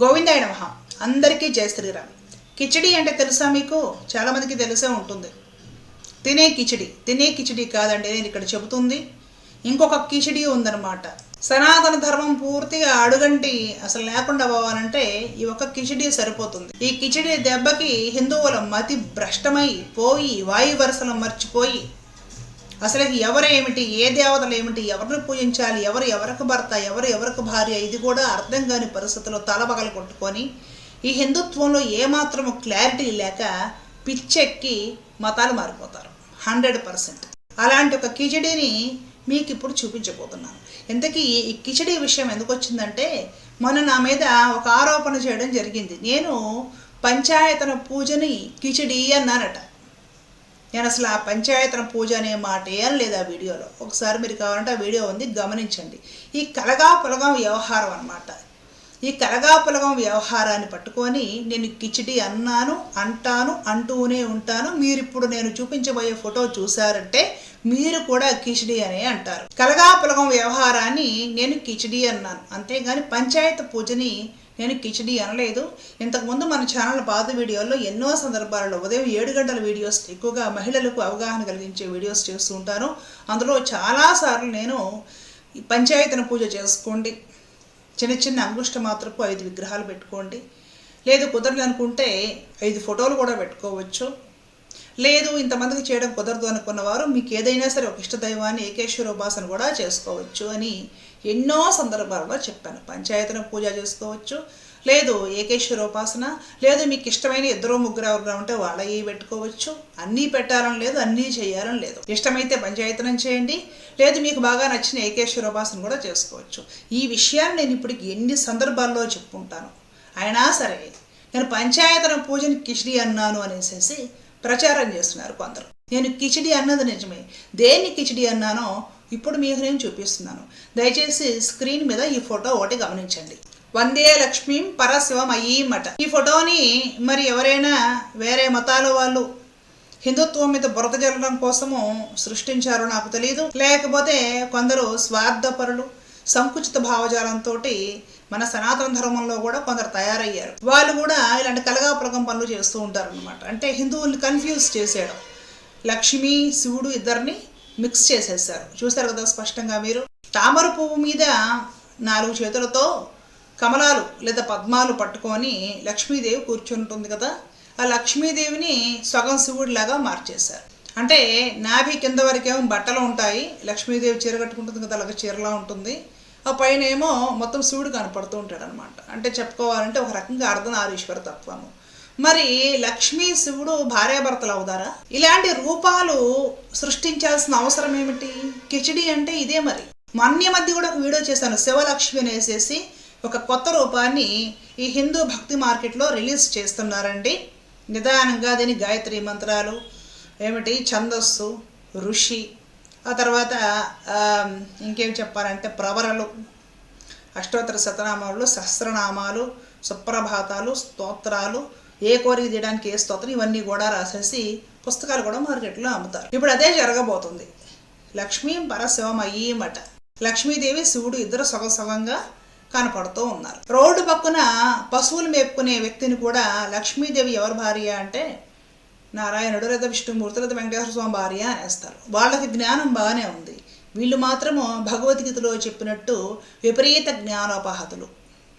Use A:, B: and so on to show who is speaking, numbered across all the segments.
A: గోవిందాయ నమః. అందరికీ జయ శ్రీరామ్. కిచిడి అంటే తెలుసా మీకు? చాలామందికి తెలిసే ఉంటుంది. తినే కిచిడి. తినే కిచిడి కాదండి నేను ఇక్కడ చెబుతుంది. ఇంకొక కిచిడి ఉందన్నమాట. సనాతన ధర్మం పూర్తిగా అడుగంటి అసలు లేకుండా పోవాలంటే ఈ ఒక్క కిచిడి సరిపోతుంది. ఈ కిచిడి దెబ్బకి హిందువుల మతి భ్రష్టమై పోయి వాయు వరుసలు మర్చిపోయి అసలు ఎవరు ఏమిటి ఏ దేవతలు ఏమిటి ఎవరిని పూజించాలి ఎవరు ఎవరికి భర్త ఎవరు ఎవరికి భార్య ఇది కూడా అర్థం కాని పరిస్థితుల్లో తలబగలు కొట్టుకొని ఈ హిందుత్వంలో ఏమాత్రము క్లారిటీ లేక పిచ్చెక్కి మతాలు మారిపోతారు. Hundred percent. అలాంటి ఒక కిచడీని మీకు ఇప్పుడు చూపించబోతున్నాను. ఇంతకీ ఈ కిచడీ విషయం ఎందుకు వచ్చిందంటే మొన్న నా మీద ఒక ఆరోపణ చేయడం జరిగింది. నేను పంచాయతన పూజని కిచడీ అన్నానట. నేను అసలు ఆ పంచాయతన పూజ అనే మాట ఏం లేదు ఆ వీడియోలో. ఒకసారి మీరు కావాలంటే ఆ వీడియో ఉంది గమనించండి. ఈ కలగా పులగం వ్యవహారం అన్నమాట. ఈ కలగా పులగం వ్యవహారాన్ని పట్టుకొని నేను కిచిడి అన్నాను అంటాను అంటూనే ఉంటాను. మీరు ఇప్పుడు నేను చూపించబోయే ఫోటో చూసారంటే మీరు కూడా కిచిడి అనే అంటారు. కలగా పులగం వ్యవహారాన్ని నేను కిచిడి అన్నాను. అంతేగాని పంచాయతీ పూజని నేను కిచిడి అనలేదు. ఇంతకుముందు మన ఛానల్ పాత వీడియోల్లో ఎన్నో సందర్భాలలో ఉదయం ఏడు గంటల వీడియోస్ ఎక్కువగా మహిళలకు అవగాహన కలిగించే వీడియోస్ చేస్తూ ఉంటాను. అందులో చాలాసార్లు నేను పంచాయతీని పంచాయతన పూజ చేసుకోండి. చిన్న చిన్న అంగుష్ట మాత్రపు ఐదు విగ్రహాలు పెట్టుకోండి. లేదు కుదరదు అనుకుంటే ఐదు ఫోటోలు కూడా పెట్టుకోవచ్చు. లేదు ఇంతమందికి చేయడం కుదరదు అనుకున్నవారు మీకు ఏదైనా సరే ఒక ఇష్టదైవాన్ని ఏకేశ్వర ఉపాసన కూడా చేసుకోవచ్చు అని ఎన్నో సందర్భాల్లో చెప్పాను. పంచాయతీన పూజ చేసుకోవచ్చు. లేదు ఏకేశ్వర ఉపాసన లేదు మీకు ఇష్టమైన ఇద్దరు ముగ్గురు ఎవరు ఉంటే వాళ్ళవి పెట్టుకోవచ్చు. అన్నీ పెట్టాలని లేదు అన్నీ చేయాలని లేదు. ఇష్టమైతే పంచాయతనం చేయండి. లేదు మీకు బాగా నచ్చిన ఏకేశ్వర ఉపాసన కూడా చేసుకోవచ్చు. ఈ విషయాన్ని నేను ఇప్పటికి ఎన్ని సందర్భాల్లో చెప్పుకుంటాను. అయినా సరే నేను పంచాయతన పూజని కిచిడి అన్నాను అనేసి ప్రచారం చేస్తున్నారు కొందరు. నేను కిచిడి అన్నది నిజమే. దేన్ని కిచిడి అన్నానో ఇప్పుడు మీకు నేను చూపిస్తున్నాను. దయచేసి స్క్రీన్ మీద ఈ ఫోటో ఒకటి గమనించండి. వందే లక్ష్మీం పరశివం అయ్యీమట ఈ ఫోటోని మరి ఎవరైనా వేరే మతాల వాళ్ళు హిందుత్వం మీద బురద జల్లడం కోసము సృష్టించారో నాకు తెలియదు లేకపోతే కొందరు స్వార్థపరులు సంకుచిత భావజాలంతో మన సనాతన ధర్మంలో కూడా కొందరు తయారయ్యారు. వాళ్ళు కూడా ఇలాంటి కలగాపులగం పనులు చేస్తూ ఉంటారు అనమాట అంటే హిందువుల్ని కన్ఫ్యూజ్ చేసేయడం. లక్ష్మి శివుడు ఇద్దరిని మిక్స్ చేసేసారు చూశారు కదా స్పష్టంగా మీరు. తామర పువ్వు మీద నాలుగు చేతులతో కమలాలు లేదా పద్మాలు పట్టుకొని లక్ష్మీదేవి కూర్చుంటుంది కదా ఆ లక్ష్మీదేవిని సగం శివుడిలాగా మార్చేశారు. అంటే నాభి కింద వరకేమో బట్టలు ఉంటాయి లక్ష్మీదేవి చీర కట్టుకుంటుంది కదా అలాగే చీరలా ఉంటుంది. ఆ పైన ఏమో మొత్తం శివుడు కనపడుతూ ఉంటాడు అనమాట అంటే చెప్పుకోవాలంటే ఒక రకంగా అర్ధనారీశ్వర తత్వము. మరి లక్ష్మీ శివుడు భార్యాభర్తలు అవుతారా ఇలాంటి రూపాలు సృష్టించాల్సిన అవసరం ఏమిటి? కిచిడి అంటే ఇదే మరి. మన్య మధ్య కూడా ఒక వీడియో చేశాను శివలక్ష్మి అనేసేసి ఒక కొత్త రూపాన్ని ఈ హిందూ భక్తి మార్కెట్లో రిలీజ్ చేస్తున్నారండి. నిదానంగా దీని గాయత్రి మంత్రాలు ఏమిటి? ఛందస్సు ఋషి ఆ తర్వాత ఇంకేం చెప్పాలంటే ప్రవరలు అష్టోత్తర శతనామాలు సహస్రనామాలు సుప్రభాతాలు స్తోత్రాలు ఏ కోరిక తీయడానికి ఏ స్తోత్రం ఇవన్నీ కూడా రాసేసి పుస్తకాలు కూడా మార్కెట్లో అమ్ముతారు. ఇప్పుడు అదే జరగబోతుంది. లక్ష్మీ పరశివం అయ్యమట లక్ష్మీదేవి శివుడు ఇద్దరు సగం సగంగా కనపడుతూ ఉన్నారు. రోడ్డు పక్కన పశువులు మేపుకునే వ్యక్తిని కూడా లక్ష్మీదేవి ఎవరి భార్య అంటే నారాయణుడు లేదా విష్ణుమూర్తి లేదా వెంకటేశ్వర స్వామి భార్య అనేస్తారు. వాళ్ళకి జ్ఞానం బాగానే ఉంది. వీళ్ళు మాత్రము భగవద్గీతలో చెప్పినట్టు విపరీత జ్ఞానోపాహతులు.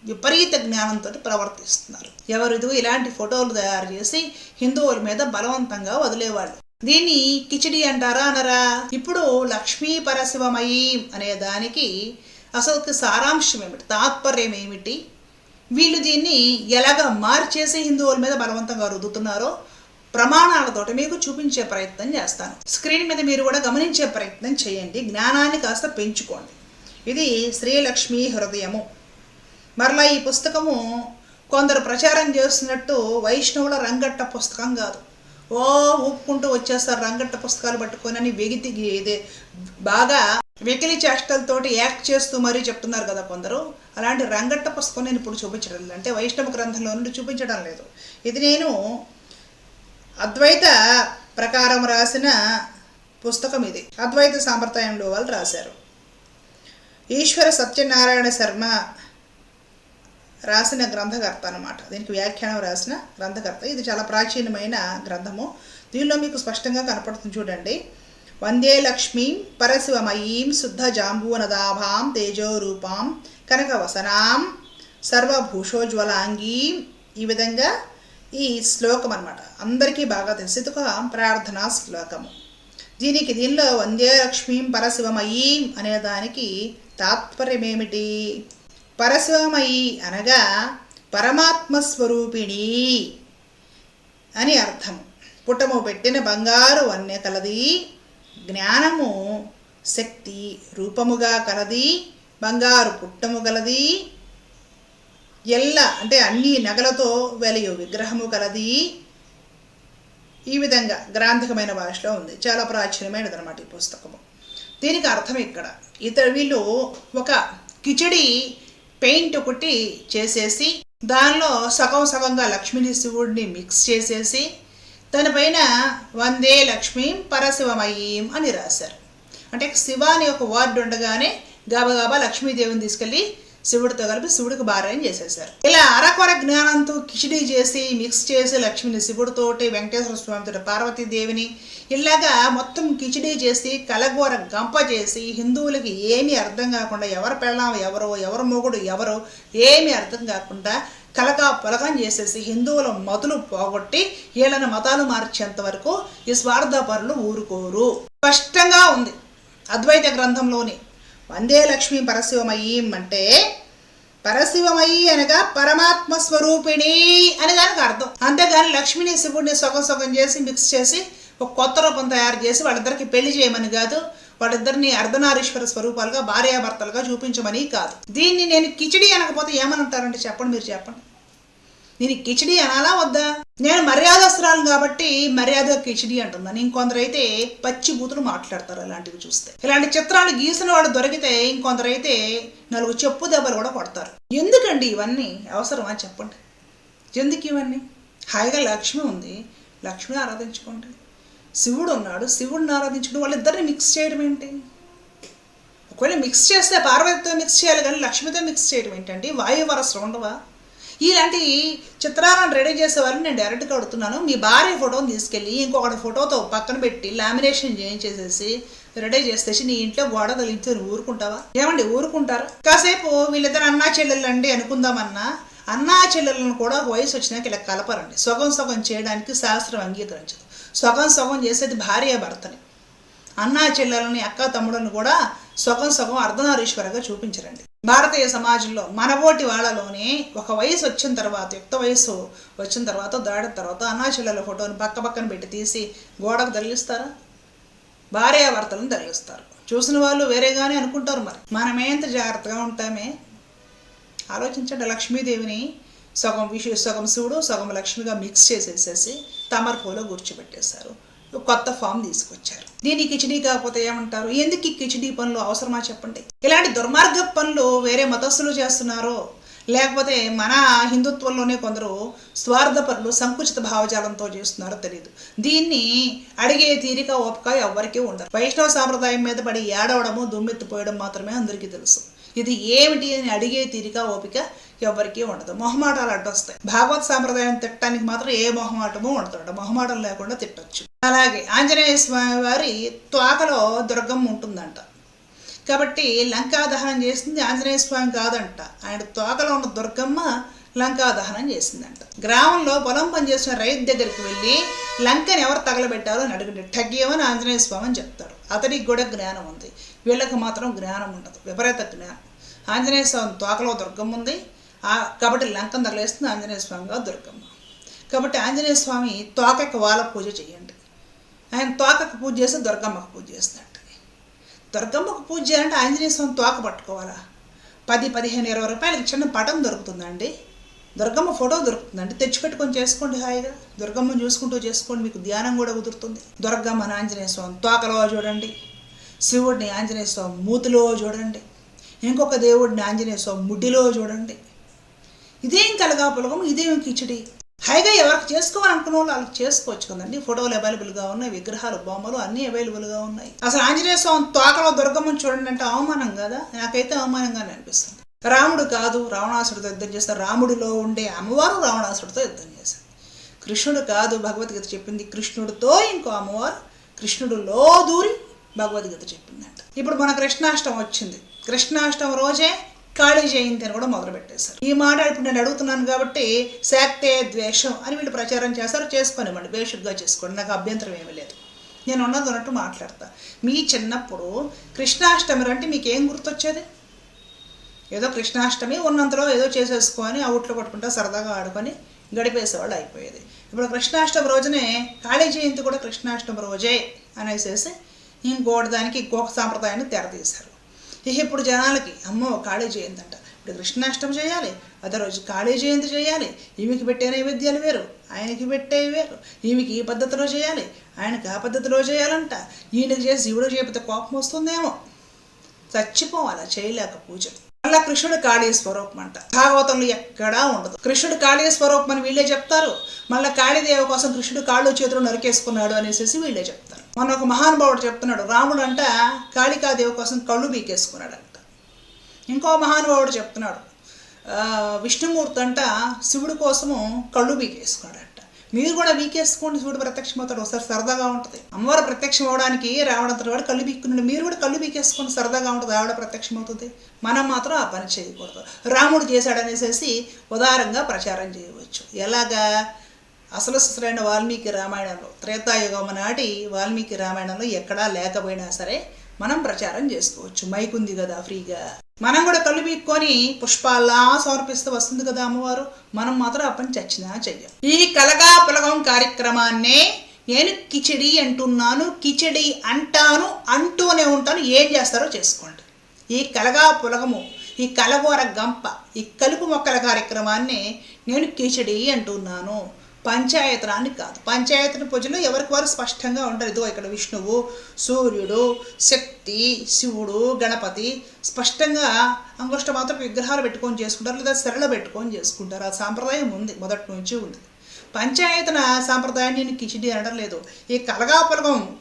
A: విపరీత జ్ఞానంతో ప్రవర్తిస్తున్నారు. ఎవరిదో ఇలాంటి ఫోటోలు తయారు చేసి హిందువుల మీద బలవంతంగా వదిలేవాళ్ళు. దీన్ని కిచిడి అంటారా అనరా? ఇప్పుడు లక్ష్మీ పరశివమయీ అనే దానికి అసలు సారాంశం ఏమిటి తాత్పర్యం ఏమిటి వీళ్ళు దీన్ని ఎలాగ మార్చేసి హిందువుల మీద బలవంతంగా రుద్దుతున్నారో ప్రమాణాలతోటి మీకు చూపించే ప్రయత్నం చేస్తాను. స్క్రీన్ మీద మీరు కూడా గమనించే ప్రయత్నం చేయండి. జ్ఞానాన్ని కాస్త పెంచుకోండి. ఇది శ్రీలక్ష్మీ హృదయము. మరలా ఈ పుస్తకము కొందరు ప్రచారం చేస్తున్నట్టు వైష్ణవుల రంగట్ట పుస్తకం కాదు. ఓ ఊపుకుంటూ వచ్చేస్తారు రంగట్ట పుస్తకాలు పట్టుకొని అని వెగితి ఇదే బాగా వెకిలి చేష్టలతోటి యాక్ట్ చేస్తూ మరీ చెప్తున్నారు కదా కొందరు. అలాంటి రంగట్ట పుస్తకం నేను ఇప్పుడు చూపించడం లేదు. అంటే వైష్ణవ గ్రంథంలో నుండి చూపించడం లేదు. ఇది నేను అద్వైత ప్రకారం రాసిన పుస్తకం ఇది. అద్వైత సాంప్రదాయంలో వాళ్ళు రాశారు. ఈశ్వర సత్యనారాయణ శర్మ రాసిన గ్రంథకర్త అనమాట దీనికి వ్యాఖ్యానం రాసిన గ్రంథకర్త. ఇది చాలా ప్రాచీనమైన గ్రంథము. దీనిలో మీకు స్పష్టంగా కనపడుతుంది చూడండి. వందే లక్ష్మీం పరశివమయీం శుద్ధ జాంబూనదాభాం తేజోరూపాం కనకవసనాం సర్వభూషోజ్వలాంగీం ఈ విధంగా ఈ శ్లోకం అనమాట అందరికీ బాగా తెలుసు. ఇది ఒక ప్రార్థనా శ్లోకము. దీనికి దీనిలో వందే లక్ష్మీం పరశివమయీం అనే దానికి తాత్పర్యం ఏమిటి పరశివమయి అనగా పరమాత్మస్వరూపిణి అని అర్థం పుటము పెట్టిన బంగారు వన్నె కలది జ్ఞానము శక్తి రూపముగా కలది బంగారు పుట్టము కలది ఎల్ల అంటే అన్ని నగలతో వెలయు విగ్రహము కలది. ఈ విధంగా గ్రాంథికమైన భాషలో ఉంది. చాలా ప్రాచీనమైనది అనమాట ఈ పుస్తకము. దీనికి అర్థం ఇక్కడ. ఇతర వీళ్ళు ఒక కిచడి పెయింట్ ఒకటి చేసేసి దానిలో సగం సగంగా లక్ష్మిని శివుడిని మిక్స్ చేసేసి దానిపైన వందే లక్ష్మీం పరశివమయీం అని రాశారు. అంటే శివ అని ఒక వార్డు ఉండగానే గబగబా లక్ష్మీదేవిని తీసుకెళ్ళి శివుడితో కలిపి శివుడికి భార్యం చేసేసారు ఇలా అరకొర జ్ఞానంతో కిచిడి చేసి మిక్స్ చేసి లక్ష్మిని శివుడితోటి వెంకటేశ్వర స్వామితో పార్వతీదేవిని ఇలాగా మొత్తం కిచిడి చేసి కలగోర గంప చేసి హిందువులకి ఏమీ అర్థం కాకుండా ఎవరు పెళ్ళాం ఎవరో ఎవరు మొగుడు ఎవరో ఏమీ అర్థం కాకుండా కలకా పొలకం చేసేసి హిందువుల మతులు పోగొట్టి వీళ్ళని మతాలు మార్చేంత వరకు ఈ స్వార్థపరులు ఊరుకోరు. స్పష్టంగా ఉంది. అద్వైత గ్రంథంలోని వందే లక్ష్మీ పరశివమయీం అంటే పరశివమయి అనగా పరమాత్మ స్వరూపిణి అని దానికి అర్థం. అంతేగాని లక్ష్మిని శివుడిని సొగం సొగం చేసి మిక్స్ చేసి ఒక కొత్త రూపం తయారు చేసి వాళ్ళిద్దరికి పెళ్ళి చేయమని కాదు వాళ్ళిద్దరిని అర్ధనారీశ్వర స్వరూపాలుగా భార్యాభర్తలుగా చూపించమని కాదు. దీన్ని నేను కిచిడి అనకపోతే ఏమని అంటారంటే చెప్పండి మీరు చెప్పండి. నేను కిచిడి అనాలా వద్దా? నేను మర్యాదస్తురాలు కాబట్టి మర్యాద కిచిడి అంటున్నాను ఇంకొందరైతే పచ్చి బూతులు మాట్లాడతారు ఇలాంటివి చూస్తే. ఇలాంటి చిత్రాలు గీసిన వాడు దొరికితే ఇంకొందరైతే నలుగు చెప్పు దెబ్బలు కూడా కొడతారు. ఎందుకండి ఇవన్నీ? అవసరమా చెప్పండి. ఎందుకు ఇవన్నీ? హాయిగా లక్ష్మి ఉంది. లక్ష్మిని ఆరాధించుకోండి. శివుడు ఉన్నాడు. శివుడిని ఆరాధించుకుంటూ వాళ్ళిద్దరిని మిక్స్ చేయడం ఏంటి? ఒకవేళ మిక్స్ చేస్తే పార్వతితో మిక్స్ చేయాలి కానీ లక్ష్మితో మిక్స్ చేయడం ఏంటంటే వాయువరసలు ఉండవా? ఇలాంటి చిత్రాలను రెడీ చేసేవారిని నేను డైరెక్ట్గా అడుగుతున్నాను. మీ భార్య ఫోటోని తీసుకెళ్ళి ఇంకొకటి ఫోటోతో పక్కన పెట్టి లామినేషన్ చేయించేసేసి రెడీ చేసేసి నీ ఇంట్లో గోడ తగిలించి ఊరుకుంటావా? ఏమండి ఊరుకుంటారా? కాసేపు వీళ్ళిద్దరు అన్నా చెల్లెళ్ళండి అనుకుందామన్నా అన్నా చెల్లెళ్ళను కూడా వయసు వచ్చినాక ఇలా కలపరండి. సగం సగం చేయడానికి శాస్త్రం అంగీకరించదు. సగం సగం చేసేది భార్య భర్తని. అన్నా చెల్లెలని అక్క తమ్ముడుని కూడా సగం సగం అర్ధనారీశ్వరగా చూపించరండి. భారతీయ సమాజంలో మనబోటి వాళ్ళలోనే ఒక వయసు వచ్చిన తర్వాత యుక్త వయసు వచ్చిన తర్వాత దాడిన తర్వాత అన్నాచెల్లెల ఫోటోని పక్క పక్కన పెట్టి తీసి గోడకు తగిలిస్తారా? భార్యాభర్తలను తగిలిస్తారు. చూసిన వాళ్ళు వేరేగానే అనుకుంటారు మరి. మనమేంత జాగ్రత్తగా ఉంటామే? ఆలోచించండి లక్ష్మీదేవిని సగం విషు సగం శివుడు సగం లక్ష్మిగా మిక్స్ చేసేసేసి తమర్పులో కూర్చోబెట్టేశారు కొత్త ఫామ్ తీసుకొచ్చారు. దీని కిచిడీ కాకపోతే ఏమంటారు? ఎందుకు ఈ కిచిడీ పనులు అవసరమా చెప్పండి? ఇలాంటి దుర్మార్గ పనులు వేరే మతస్థులు చేస్తున్నారో లేకపోతే మన హిందుత్వంలోనే కొందరు స్వార్థపరులు సంకుచిత భావజాలంతో చేస్తున్నారో తెలియదు దీన్ని అడిగే తీరిక ఓపిక ఎవ్వరికీ ఉండదు. వైష్ణవ సాంప్రదాయం మీద పడి ఏడవడము దుమ్మెత్తిపోయడం మాత్రమే అందరికీ తెలుసు. ఇది ఏమిటి అని అడిగే తీరిక ఓపిక ఎవరికీ ఉండదు. మొహమాటాలు అడ్డొస్తాయి. భాగవత్ సాంప్రదాయం తిట్టడానికి మాత్రం ఏ మొహమాటము ఉండదు మొహమాటం లేకుండా తిట్టొచ్చు. అలాగే ఆంజనేయ స్వామి వారి త్వాకలో దుర్గమ్మ ఉంటుందంట. కాబట్టి లంకా దహనం చేసింది ఆంజనేయ స్వామి కాదంట. ఆయన తోకలో ఉన్న దుర్గమ్మ లంకా దహనం చేసిందంట. గ్రామంలో పొలం పనిచేసిన రైతు దగ్గరికి వెళ్ళి లంకని ఎవరు తగలబెట్టారో అని అడిగింది. ఠగ్యమని ఆంజనేయ స్వామి అని చెప్తాడు అతనికి కూడా జ్ఞానం ఉంది. వీళ్ళకి మాత్రం జ్ఞానం ఉండదు. విపరీత జ్ఞానం. ఆంజనేయ స్వామి తోకలో దుర్గమ్మ ఉంది. ఆ- కాబట్టి లంకను తగలేస్తుంది ఆంజనేయ స్వామిగా దుర్గమ్మ. కాబట్టి ఆంజనేయ స్వామి తోకకు వాళ్ళ పూజ చేయండి. ఆయన తోకకు పూజ చేస్తే దుర్గమ్మకు పూజ చేస్తున్నట్టు. దుర్గమ్మకు పూజ చేయాలంటే ఆంజనేయ స్వామి తోక పట్టుకోవాలా? పది పదిహేను ఇరవై రూపాయలకి చిన్న పటం దొరుకుతుందండి. దుర్గమ్మ ఫోటో దొరుకుతుందండి. తెచ్చిపెట్టుకొని చేసుకోండి హాయిగా. దుర్గమ్మను చూసుకుంటూ చేసుకోండి మీకు ధ్యానం కూడా కుదురుతుంది. దుర్గమ్మని ఆంజనేయ స్వామి తోకలో చూడండి. శివుడిని ఆంజనేయ స్వామి మూతిలో చూడండి. ఇంకొక దేవుడిని ఆంజనేయ స్వామి ముడ్డిలో చూడండి. ఇదేం కలగాపులగం ఇదేం కిచడి. హైగా ఎవరికి చేసుకోవాలనుకున్న వాళ్ళు వాళ్ళకి చేసుకోవచ్చు కదండి. ఫోటోలు అవైలబుల్గా ఉన్నాయి విగ్రహాలు బొమ్మలు అన్నీ అవైలబుల్గా ఉన్నాయి. అసలు ఆంజనేయ స్వామి తోకలో దుర్గమ్మని చూడండి అంటే అవమానం కదా? నాకైతే అవమానంగానే అనిపిస్తుంది. రాముడు కాదు రావణాసుడితో యుద్ధం చేస్తారు. రాముడిలో ఉండే అమ్మవారు రావణాసుడితో యుద్ధం చేశారు. కృష్ణుడు కాదు భగవద్గీత చెప్పింది కృష్ణుడితో ఇంకో అమ్మవారు కృష్ణుడులో దూరి భగవద్గీత చెప్పిందంట. ఇప్పుడు మన కృష్ణాష్టం వచ్చింది. కృష్ణాష్టమి రోజే కాళీ జయంతి అని కూడా మొదలు పెట్టేశారు ఈ మాట ఇప్పుడు నేను అడుగుతున్నాను కాబట్టి శాక్తే ద్వేషం అని వీళ్ళు ప్రచారం చేస్తారు. చేసుకోనివ్వండి బేషుగ్గా చేసుకోండి. నాకు అభ్యంతరం ఏమీ లేదు. నేను ఉన్నది ఉన్నట్టు మాట్లాడతా. మీ చిన్నప్పుడు కృష్ణాష్టమి అంటే మీకు ఏం గుర్తొచ్చేది? ఏదో కృష్ణాష్టమి ఉన్నంతలో ఏదో చేసేసుకొని అవుట్లో కొట్టుకుంటా సరదాగా ఆడుకొని గడిపేసేవాళ్ళు అయిపోయేది. ఇప్పుడు కృష్ణాష్టమి రోజునే కాళీ జయంతి కూడా కృష్ణాష్టమి రోజే అనేసేసి ఇంకోటి దానికి ఇంకొక సాంప్రదాయాన్ని తెరతీశారు. ఇప్పుడు జనాలకి అమ్మో కాళీ జయంతి అంట ఇప్పుడు కృష్ణాష్టమి చేయాలి అదే రోజు కాళీ జయంతి చేయాలి. ఈమెకి పెట్టే నైవేద్యాలు వేరు ఆయనకి పెట్టేవి వేరు. ఈమెకి ఈ పద్ధతిలో చేయాలి ఆయనకి ఆ పద్ధతిలో చేయాలంట. ఈయనకి చేసి శివుడు చేయకపోతే కోపం వస్తుందేమో. చచ్చిపోవాలి చేయలేక పూజ. మళ్ళా కృష్ణుడు కాళీ స్వరూపం అంట. భాగవతంలో ఎక్కడా ఉండదు. కృష్ణుడు కాళీ స్వరూపం అని వీళ్ళే చెప్తారు. మళ్ళీ కాళీదేవి కోసం కృష్ణుడు కాళ్ళు చేతులు నరికేసుకున్నాడు అనేసి వీళ్ళే చెప్తారు. మొన్న ఒక మహానుభావుడు చెప్తున్నాడు రాముడు అంట కాళికాదేవి కోసం కళ్ళు బీకేసుకున్నాడంట ఇంకో మహానుభావుడు చెప్తున్నాడు విష్ణుమూర్తి అంట శివుడి కోసము కళ్ళు బీకేసుకున్నాడంట మీరు కూడా బీకేసుకోండి శివుడు ప్రత్యక్షమవుతాడు. ఒకసారి సరదాగా ఉంటుంది. అమ్మవారు ప్రత్యక్షం అవడానికి రావడంతో వాడు కళ్ళు బీక్కున్నాడు మీరు కూడా కళ్ళు బీకేసుకోండి సరదాగా ఉంటుంది. ఆవిడ ప్రత్యక్షం అవుతుంది మనం మాత్రం ఆ పని చేయకూడదు. రాముడు చేశాడనేసేసి ఉదారంగా ప్రచారం చేయవచ్చు. ఎలాగా? అసలు సరైన వాల్మీకి రామాయణంలో త్రేతాయుగం నాటి వాల్మీకి రామాయణంలో ఎక్కడా లేకపోయినా సరే మనం ప్రచారం చేసుకోవచ్చు. మైక్ ఉంది కదా ఫ్రీగా. మనం కూడా కళ్ళు పీక్కొని పుష్పాల్లా సమర్పిస్తూ వస్తుంది కదా అమ్మవారు. మనం మాత్రం ఆ పని చచ్చినా చెయ్యం. ఈ కలగా పులగం కార్యక్రమాన్నే నేను కిచిడి అంటున్నాను కిచిడి అంటాను అంటూనే ఉంటాను. ఏం చేస్తారో చేసుకోండి. ఈ కలగా పులగము ఈ కలగోర గంప ఈ కలుపు మొక్కల కార్యక్రమాన్ని నేను కిచిడి అంటున్నాను. పంచాయతనాన్ని కాదు. పంచాయతన పూజలు ఎవరికి వారు స్పష్టంగా ఉండరు. ఇదిగో ఇక్కడ విష్ణువు సూర్యుడు శక్తి శివుడు గణపతి స్పష్టంగా అంగుష్ట మాత్రం విగ్రహాలు పెట్టుకొని చేసుకుంటారు. లేదా సరళ పెట్టుకొని చేసుకుంటారు. ఆ సాంప్రదాయం ఉంది. మొదటి నుంచి ఉంది. పంచాయతన సాంప్రదాయాన్ని నేను కిచిడి అనడం లేదు. ఈ కలగా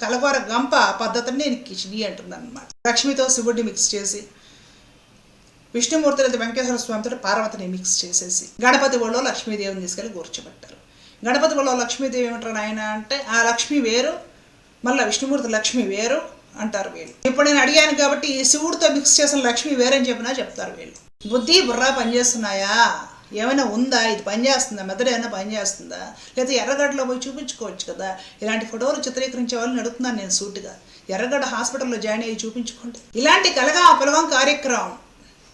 A: కలగోర గంప పద్ధతిని నేను కిచిడి అంటున్నాను అనమాట లక్ష్మితో శివుడిని మిక్స్ చేసి విష్ణుమూర్తి లేదా వెంకటేశ్వర స్వామితో పార్వతిని మిక్స్ చేసేసి గణపతి ఒళ్ళో లక్ష్మీదేవిని తీసుకెళ్ళి కూర్చోబెట్టారు. గణపతి ఒళ్ళో లక్ష్మీదేవి ఏమంటారు ఆయన అంటే ఆ లక్ష్మి వేరు మళ్ళీ విష్ణుమూర్తి లక్ష్మి వేరు అంటారు వీళ్ళు. ఇప్పుడు నేను అడిగాను కాబట్టి ఈ శివుడితో మిక్స్ చేసిన లక్ష్మి వేరని చెప్పినా చెప్తారు వీళ్ళు. బుద్ధి బుర్రా పనిచేస్తున్నాయా? ఏమైనా ఉందా? ఇది పనిచేస్తుందా? మెదడు ఏమైనా పనిచేస్తుందా? లేదా ఎర్రగడ్డలో పోయి చూపించుకోవచ్చు కదా? ఇలాంటి ఫోటోలు చిత్రీకరించే వాళ్ళని అడుగుతున్నాను నేను సూటిగా. ఎర్రగడ్డ హాస్పిటల్లో జాయిన్ అయ్యి చూపించుకోండి. ఇలాంటి కలగా పొలగం కార్యక్రమం.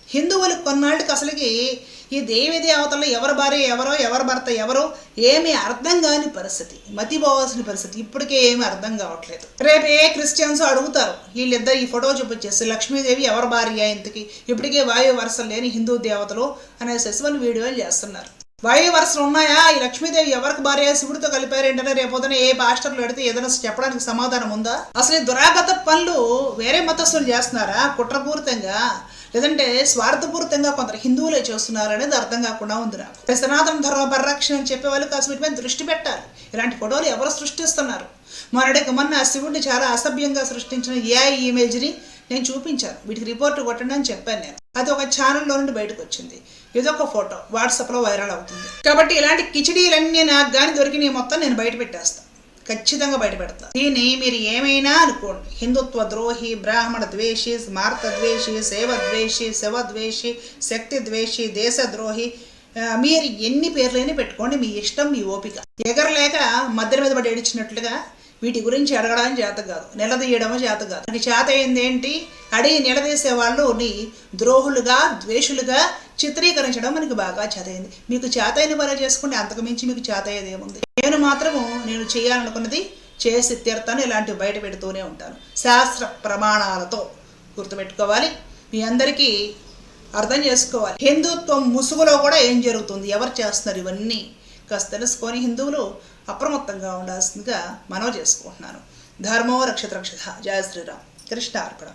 A: హిందువులకు కొన్నాళ్ళకి అసలుకి ఈ దేవి దేవతలు ఎవరు భార్య ఎవరో ఎవరు భర్త ఎవరో ఏమీ అర్థం కాని పరిస్థితి మతిపోవాల్సిన పరిస్థితి ఇప్పటికే ఏమీ అర్థం కావట్లేదు. రేపు ఏ క్రిస్టియన్స్ అడుగుతారు వీళ్ళిద్దరు ఈ ఫోటో చూపించేసి లక్ష్మీదేవి ఎవరు భార్య ఇంతకి ఇప్పటికే వాయు వరుసలు లేని హిందూ దేవతలు అనే వాళ్ళు వీడియోలు చేస్తున్నారు. వాయు వరుసలు ఉన్నాయా? ఈ లక్ష్మీదేవి ఎవరికి భార్య? శివుడితో కలిపారు ఏంటంటే రేపొద్దున ఏ పాస్టర్లు అడిగితే ఏదైనా చెప్పడానికి సమాధానం ఉందా? అసలు ఈ దురాగత పనులు వేరే మతస్థులు చేస్తున్నారా? కుట్రపూరితంగా లేదంటే స్వార్థపూరితంగా కొందరు హిందువులే చేస్తున్నారు అనేది అర్థం కాకుండా ఉంది నాకు. సనాతన ధర్మ పరిరక్షణ అని చెప్పే వాళ్ళు కాస్త వీటి మీద దృష్టి పెట్టాలి. ఇలాంటి ఫోటోలు ఎవరు సృష్టిస్తున్నారు? మొన్నటికి మొన్న శివుడిని చాలా అసభ్యంగా సృష్టించిన ఏఐ ఇమేజ్ని నేను చూపించాను. వీటికి రిపోర్ట్ కొట్టండి అని చెప్పాను నేను. అది ఒక ఛానల్లో నుండి బయటకు వచ్చింది. ఇదొక ఫోటో. వాట్సాప్లో వైరల్ అవుతుంది. కాబట్టి ఇలాంటి కిచిడీలన్నీ నాకు కానీ దొరికినాయి మొత్తం నేను బయట పెట్టేస్తాను. ఖచ్చితంగా బయట దీన్ని మీరు ఏమైనా అనుకోండి. హిందుత్వ ద్రోహి బ్రాహ్మణ ద్వేషి స్మార్త ద్వేషి సేవ ద్వేషి శవ ద్వేషి శక్తి ద్వేషి దేశ ద్రోహి మీరు ఎన్ని పేర్లైనా పెట్టుకోండి మీ ఇష్టం మీ ఓపిక. ఎగరలేక మధ్య మీద పడి ఏడిచినట్లుగా వీటి గురించి అడగడం చేత కాదు నిలదీయడము చేత కాదు. నాకు చేత ఏంటి అడిగి నిలదీసే వాళ్ళు ద్రోహులుగా ద్వేషులుగా చిత్రీకరించడం మనకి బాగా చేతయింది మీకు చేతైన పని చేసుకుంటే అంతకుమించి మీకు చేతయ్యేది ఏముంది నేను మాత్రము నేను చేయాలనుకున్నది చేసి తీరుతాను ఇలాంటివి బయట పెడుతూనే ఉంటాను. శాస్త్ర ప్రమాణాలతో గుర్తుపెట్టుకోవాలి. మీ అందరికీ అర్థం చేసుకోవాలి. హిందుత్వం ముసుగులో కూడా ఏం జరుగుతుంది? ఎవరు చేస్తున్నారు ఇవన్నీ? కాస్త తెలుసుకొని హిందువులు అప్రమత్తంగా ఉండాల్సిందిగా మనవి చేసుకుంటున్నాను. ధర్మో రక్షత రక్షత జయ శ్రీరామ్. కృష్ణ అర్పణం